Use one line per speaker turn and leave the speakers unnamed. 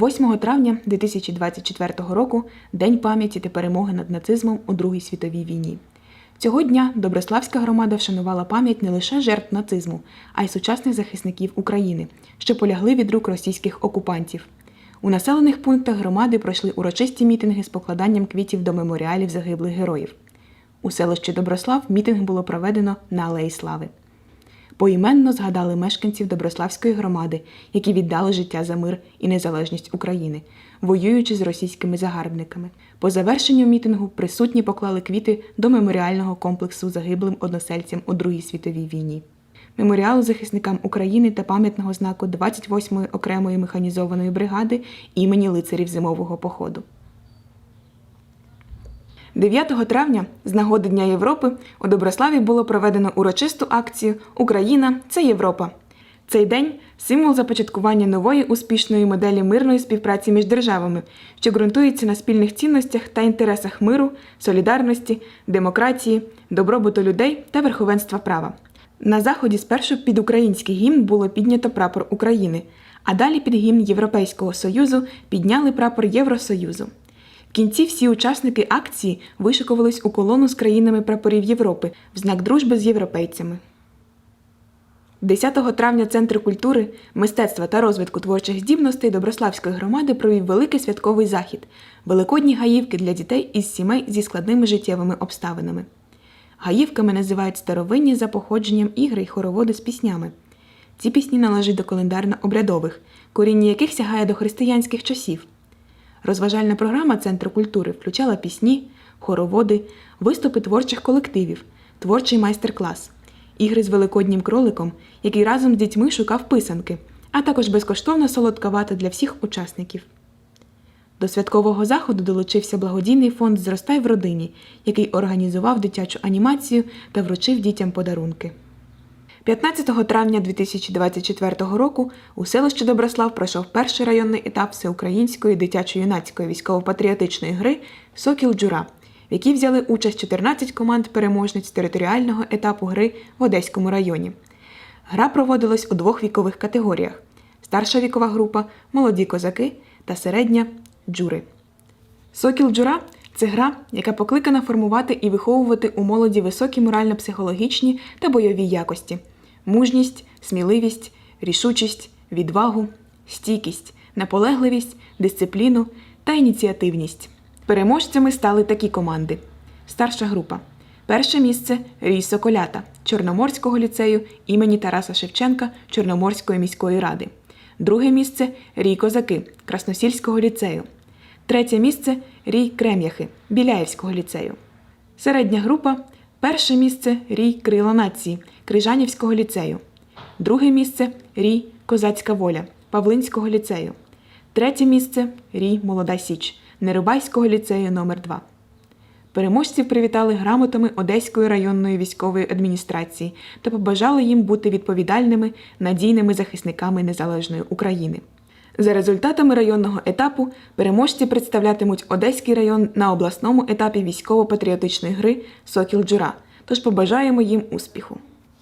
8 травня 2024 року День пам'яті та перемоги над нацизмом у Другій світовій війні. Цього дня Доброславська громада вшанувала пам'ять не лише жертв нацизму, а й сучасних захисників України, що полягли від рук російських окупантів. У населених пунктах громади пройшли урочисті мітинги з покладанням квітів до меморіалів загиблих героїв. У селищі Доброслав мітинг було проведено на Алеї Слави. Поіменно згадали мешканців Доброславської громади, які віддали життя за мир і незалежність України, воюючи з російськими загарбниками. По завершенню мітингу присутні поклали квіти до меморіального комплексу загиблим односельцям у Другій світовій війні. Меморіалу захисникам України та пам'ятного знаку 28-ї окремої механізованої бригади імені лицарів зимового походу. 9 травня, з нагоди Дня Європи, у Доброславі було проведено урочисту акцію Україна це Європа. Цей день символ започаткування нової успішної моделі мирної співпраці між державами, що ґрунтується на спільних цінностях та інтересах миру, солідарності, демократії, добробуту людей та верховенства права. На заході спершу під український гімн було піднято прапор України, а далі під гімн Європейського Союзу підняли прапор Євросоюзу. В кінці всі учасники акції вишикувались у колону з країнами прапорів Європи в знак дружби з європейцями. 10 травня Центр культури, мистецтва та розвитку творчих здібностей Доброславської громади провів великий святковий захід Великодні гаївки для дітей із сімей зі складними життєвими обставинами. Гаївками називають старовинні за походженням ігри й хороводи з піснями. Ці пісні належать до календарно-обрядових, коріння яких сягає до християнських часів. Розважальна програма Центру культури включала пісні, хороводи, виступи творчих колективів, творчий майстер-клас, ігри з великоднім кроликом, який разом з дітьми шукав писанки, а також безкоштовна солодка вата для всіх учасників. До святкового заходу долучився благодійний фонд Зростай в родині, який організував дитячу анімацію та вручив дітям подарунки. 15 травня 2024 року у селищі Доброслав пройшов перший районний етап всеукраїнської дитячо-юнацької військово-патріотичної гри Сокіл Джура, в якій взяли участь 14 команд переможниць територіального етапу гри в Одеському районі. Гра проводилась у двох вікових категоріях: старша вікова група молоді козаки та середня джури. Сокіл Джура це гра, яка покликана формувати і виховувати у молоді високі морально-психологічні та бойові якості: мужність, сміливість, рішучість, відвагу, стійкість, наполегливість, дисципліну та ініціативність. Переможцями стали такі команди: старша група. Перше місце Рій Соколята Чорноморського ліцею імені Тараса Шевченка Чорноморської міської ради. Друге місце Рій Козаки Красносільського ліцею. Третє місце Рій Крем'яхи Біляєвського ліцею. Середня група перше місце Рій Крила нації Крижанівського ліцею. Друге місце Рій Козацька воля Павлинського ліцею. Третє місце Рій Молода Січ Нерибайського ліцею номер 2 Переможців привітали грамотами Одеської районної військової адміністрації та побажали їм бути відповідальними, надійними захисниками незалежної України. За результатами районного етапу переможці представлятимуть Одеський район на обласному етапі військово-патріотичної гри Сокіл Джура. Тож побажаємо їм успіху.